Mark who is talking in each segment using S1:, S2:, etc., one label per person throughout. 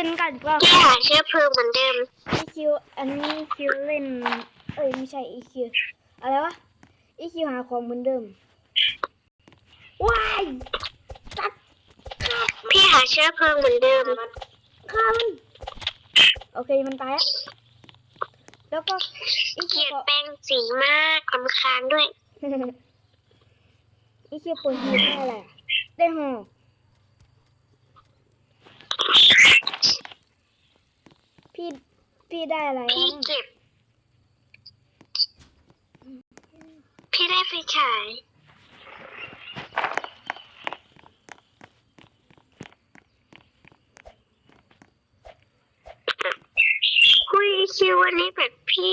S1: ล่นกันอีกรอบ
S2: พี่หาเชื้อเพลิงเหมือนเดิม
S1: อีคิวอันนี้คิวเล่น เอ้ยไม่ใช่อีคิวอะไรวะอีคิวหาของเหมือนเดิมว้ายตัดขาด
S2: พี่หาเชื้อเพลิงเหมือนเดิม
S1: ขามันโอเคมันตายแล้วแล้วก็อี
S2: เก
S1: คิ
S2: ลี
S1: วย
S2: ด
S1: ก็
S2: แปลงสีมากลำคาญด้วย
S1: อีคิวเปิดหีบได้อะไรอะได้หอก พี่พี่ได้อะไร
S2: พี่
S1: บ้าง
S2: เก็บ พี่ได้ไฟฉาย คุยคิววันนี้แบบพี่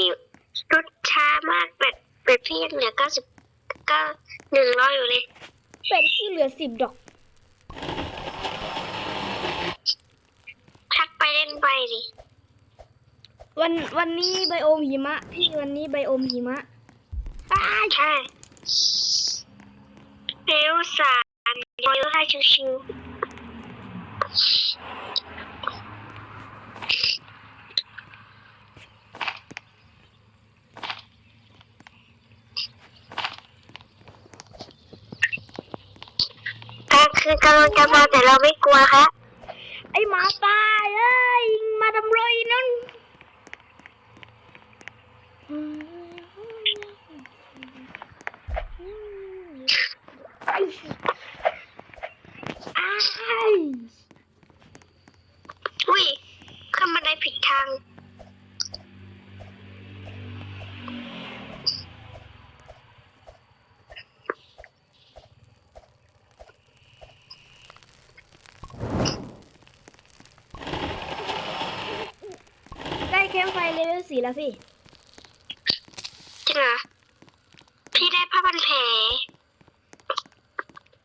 S2: รถช้ามากแบบแบบพี่ยังเหลือเก้าสิบเก้าหนึ่งร้อยอยู่เลย
S1: เป็ดที่เหลือสิบดอก
S2: ทักไปเล่นไปดิ
S1: วันวันนี้ไบโอมหิมะ พี่วันนี้ไบโอมหิมะอ้าย
S2: ใช่เร็วสารเร็วให้ชิวๆกลางคืนกำลังจะมาแต่เราไม่กลัวครับ
S1: ไอหมาป่าเอ้ยมาทำไรนั่นไอ้อ้าย
S2: อุ้ยขึ้นมาได้ ผิดทาง
S1: ได้แคมป์ไฟเลเวลสี่แล้วสิ
S2: จริงเหรอ พี่ได้ผ้าพันแผล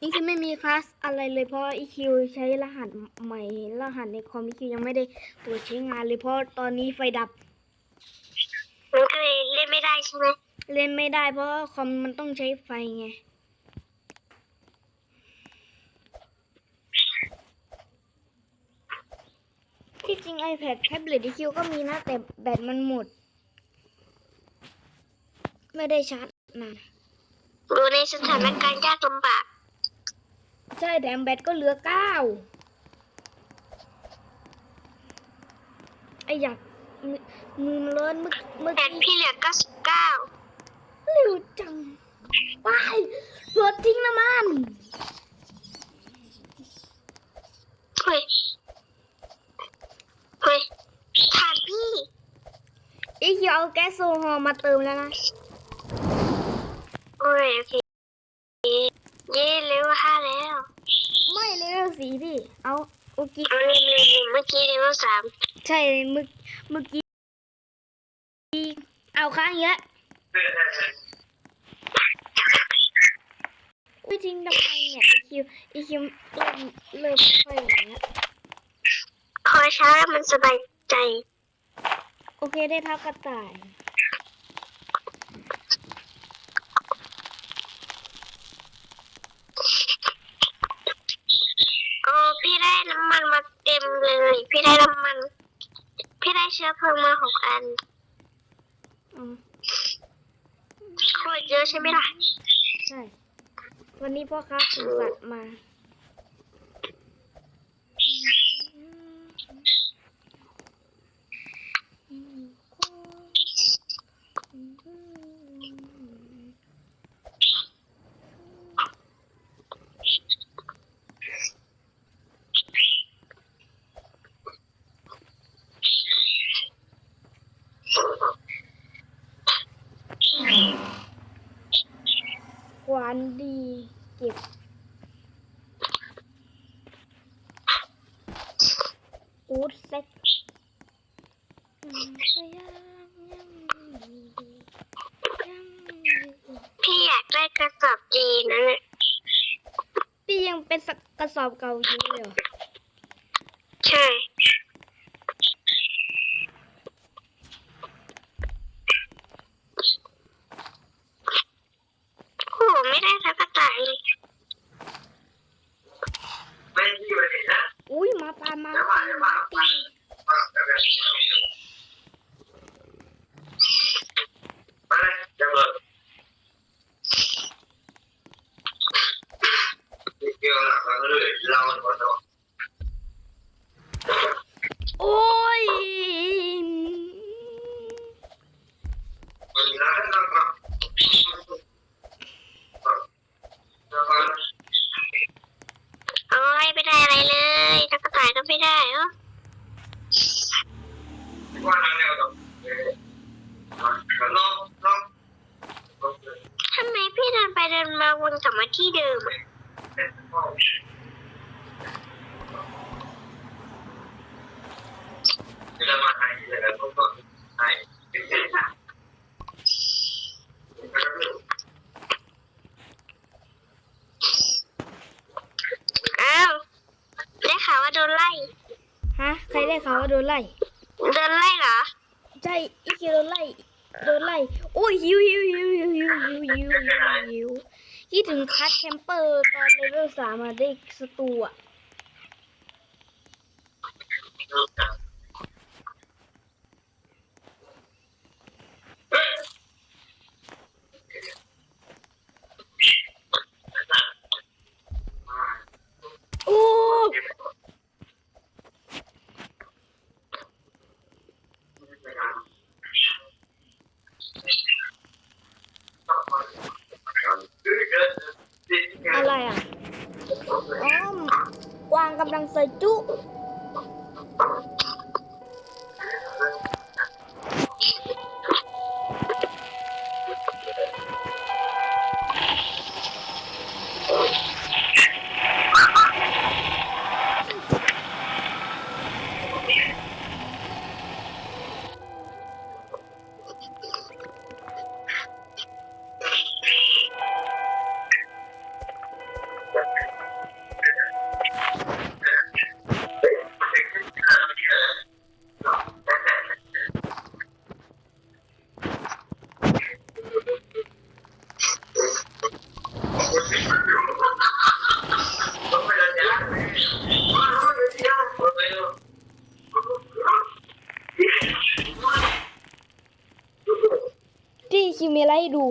S1: อี คิวไม่มีคลาสอะไรเลยเพราะอีคิวใช้รหัสใหม่รหัสในคอมอีคิวยังไม่ได้ตรวจใช้งานเลยเพราะตอนนี้ไฟดับ
S2: มันก็เลยเล่นไม่ได้ใช่ไหม
S1: เล่นไม่ได้เพราะคอมมันต้องใช้ไฟไงที่จริง iPad แท็บเล็ต EQ ก็มีนะแต่แบตมันหมด ไม่ได้ชาร์จนาน
S2: อยู่ในสถานการณ์ยากลำบาก
S1: ใช่แถมแบตก็เหลือเก้าไออยากมือมือมันร้อนเมื่อเมื่อ
S2: แต่
S1: กี้
S2: พี่เหลือเก้าสิบเก้า
S1: เร็วจังว้ายรถทิ้งน้ำมัน
S2: เฮ้ยเฮ้ยทานพี่
S1: อีคิวเอาแก๊สโซฮอล์มาเติมแล้วนะ
S2: โอ้ยโอเค เย่เร็วห้าแล้ว
S1: ไม่เลเวล สีพี่ เอาโอกิ
S2: เอาเร็วเร็วเร็วเมื่อกี้เร็วสาม
S1: ใช่เมื่อเมื่อกี้ เอาค้างอีกแล้วอุ้ยจริงทำไมเนี่ยอีคิวอีคิวเริ่มเริ่มไม่ค่อยไหวแล้ว
S2: คอยช้าแล้วมันสบายใจ
S1: โอเคได้เท่ากระต่าย
S2: โอ้พี่ได้น้ำมันมา เต็มเลยพี่ได้น้ำมัน พี่ได้เชื้อเพลิงมาหกอัน
S1: อืม
S2: โคตรเยอะใช่ไหมล่ะ
S1: ใช่ วันนี้พ่อค้าส่งสัตว์มาหวานดีเก็บ อู ดเซ็ก
S2: พี่อยากได้กระสอบจีนนั่นแหละ
S1: พี่ยังเป็นสักกระสอบเก่าอยู่เลยเหรอ
S2: ใช่ โอ้ย
S1: โอ้ย
S2: ไม่ได้อะไรเลยทักกระตายก็ไม่ได้ ทำไมพี่เดินไปเดินมาวนกลับมาที่เดิมอะอ้าวได้ข่าวว่าโดนไล่
S1: ฮะ ใครได้ข่าวว่าโดนไล่
S2: โดนไล่เหรอ
S1: ใช่อีคิวโดนไล่โดนไล่โอ้ยหิวหิวหิวหิวหิวหิวหิวหิวหิวคิดถึงคัทแคมเปอร์ตอนเลเวลสามมาได้สตูอะ ให้ดู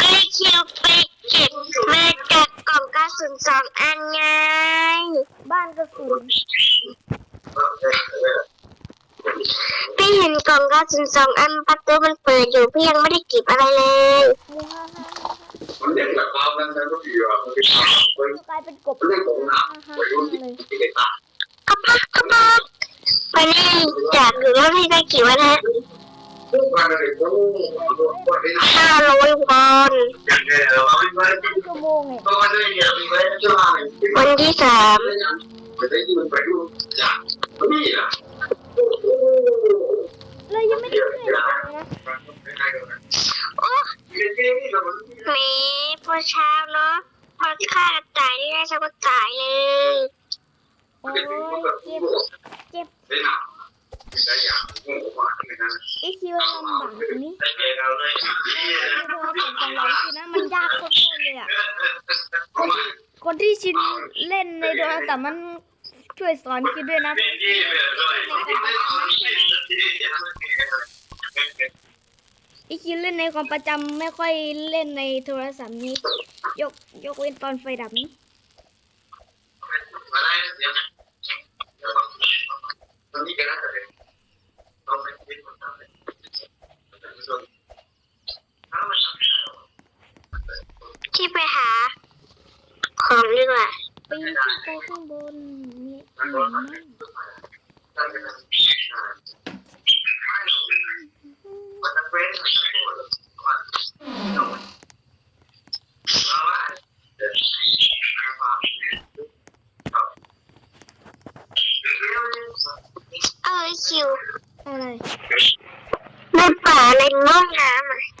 S2: ก็ได้คิวไปเก็บมาจากกล่องกระสุนสองอันไง
S1: บ้านกระสุน
S2: พี่เห็นกล่องกระสุนสองอันประตูมันเปิดอยู่พี่ยังไม่ได้เก็บอะไรเลย
S1: มูฮ่าฮ่า
S3: มันเรียกแบบความนั้นนั้นก็คือว่ามันเป็นความเป็น
S1: กลายเป็นกบ
S3: เรื่องของหนัก
S1: ฮ่า
S3: วัยรุ่น
S1: ฮ่า
S3: ที่
S1: เลย
S3: ที่เด็กอะ
S2: กระพักกระพักไปนี่จากหรือว่าพี่ได้กี่วันฮะ
S3: ทุกวันเลยต้องวันนี้
S2: ห้าร้อยบ
S3: อ
S1: ลวั
S3: น
S2: ที่สาม
S3: เรา
S1: ยังไม่ได้
S3: เลย
S1: นะ
S2: โอ้หพอเช้าเนาะพอฆ่ากระต่ายนี่ได้สักกระต่ายเลย
S1: เจ็บเจ็บ
S3: ได้อย่างโง่มากเลยนะ
S1: อีคิวลำบากนี้
S3: ได้เจอเราเลย
S1: โดนของกันเราคือนะมันยากโคตรๆเลยอะคนที่ชินเล่นในโทรศัพท์มันช่วยสอนคิดด้วยนะ
S3: เป็นที่แบบด้วย
S1: อีคิวเล่นในความประจำไม่ค่อยเล่นในโทรศัพท์นี้ ยกยกเว้นตอนไฟดับนี้
S3: มาได้เดี๋ยวนะตอนนี้ก็น่าจะเป็นต้องเป็น ที่ไป
S2: หา ของดีกว่า
S1: ปีนขึ้นไปข้างบนมีหินไหม
S3: เออคิ
S2: ว
S1: อะไร
S2: ในป่าอะไรง่องน้ำอะ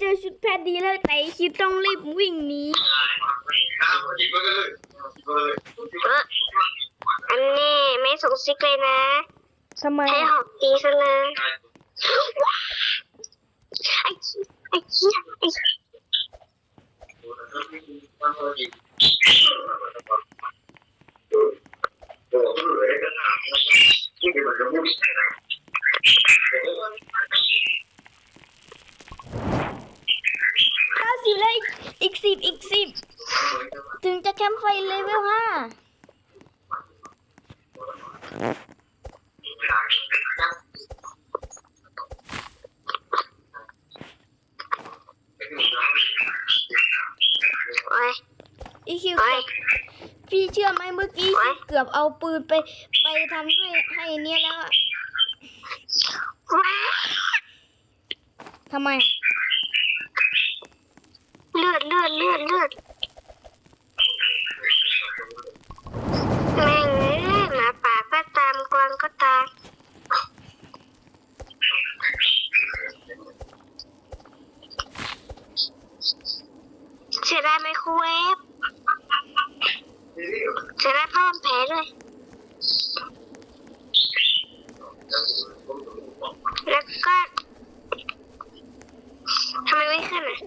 S3: เชุ
S1: ดแพทย์ดีเลยแต่อีคิวต้องรีบวิ่งหนี
S2: เอออันนี้ไม่ส่งซิกเลยนะ
S1: ทำ ไม
S2: ให้หอกตีซะเลยไอ้ไอ้ไอ้ขี้
S1: เก้าสิบเลยอีกสิบอีกสิบถึงจะแคมป์ไฟเลเวลห้า
S2: โอ้ย
S1: อีคิว
S2: โอ้ย
S1: พี่ เชื่อไหมเมื่อกี้
S2: โอ๊ย
S1: เกือบเอาปืนไปไปทำให้ให้เนี่ยแล้วอะ
S2: ว้า
S1: ทำไม
S2: เลือดเลือดเลือดเลือดแม่งเอ้ยหมาป่าก็ตามกวางก็ตามเสียดายไมโครเวฟเสียดายพ่อมันแผลด้วย แล้วก็ทำไมไม่ขึ้นอะ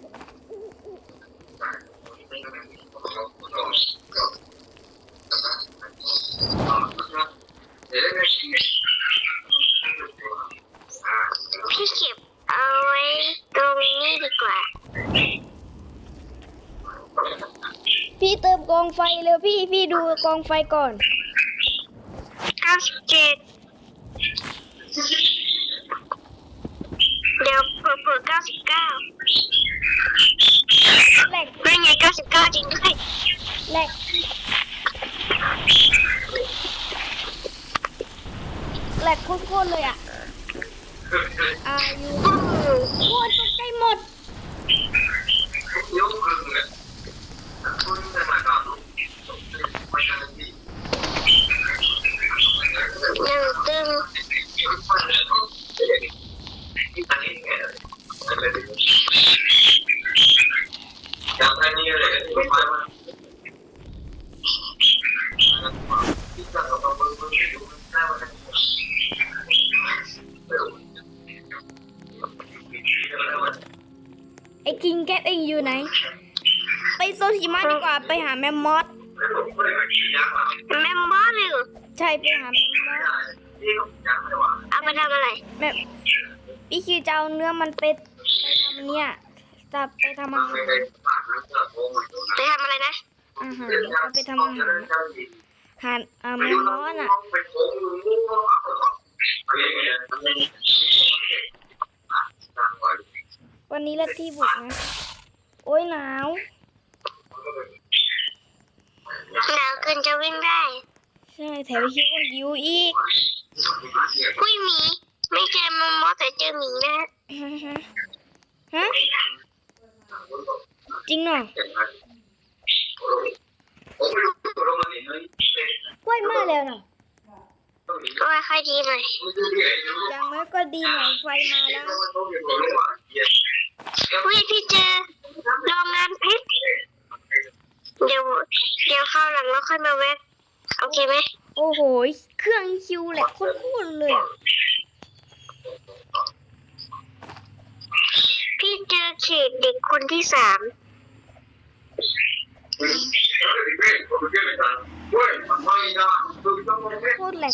S2: พี่เก็บเอาไว้ตรงนี้ดีกว่า
S1: พี่เติมกองไฟเร็วพี่พี่ดูกองไฟก่อน
S2: 97เดี๋ยวเผื่อๆ99
S1: แหลก
S2: ไม่ไง99จริงด้วย
S1: แหลกแหลกโคตรๆเลยอะอายุ
S2: อืม
S1: โคตร หาแมมมอส
S2: แม่มอสเลยเหรอ
S1: ใช่ไปหาแมมมอส
S2: เอาไปทำอะไร
S1: แม่พี่คิวจะเอาเนื้อมันไปไปทำเนี่ยจะไปทำอาหาร
S2: ไปทำอะไรนะ
S1: อาหารเอาไปทำอาหารหารอ่าแมมมอสอะวันนี้ละที่บุกนะ โอ้ยหนาว
S2: หนาวเกินจะวิ่งได้
S1: ใช่แถวคิวก็หิวอีก
S2: อุ้ยหมี ไม่เจอแม่มอสแต่เจอหมีนะ
S1: ฮะฮะฮะจริงเหรอกล้วยมาแล้วเนาะ
S2: ก็ไม่ค่อยดีหน่อย
S1: อย่างน้อยก็ดีหน่อยไฟมาแล้ว่
S2: อยมาแวะโอเคไหม
S1: โอ้โห เครื่องคิวแหละโคตรๆเลยอะ
S2: พี่เจอเขตเด็กคนที่สาม
S1: โคตแหลก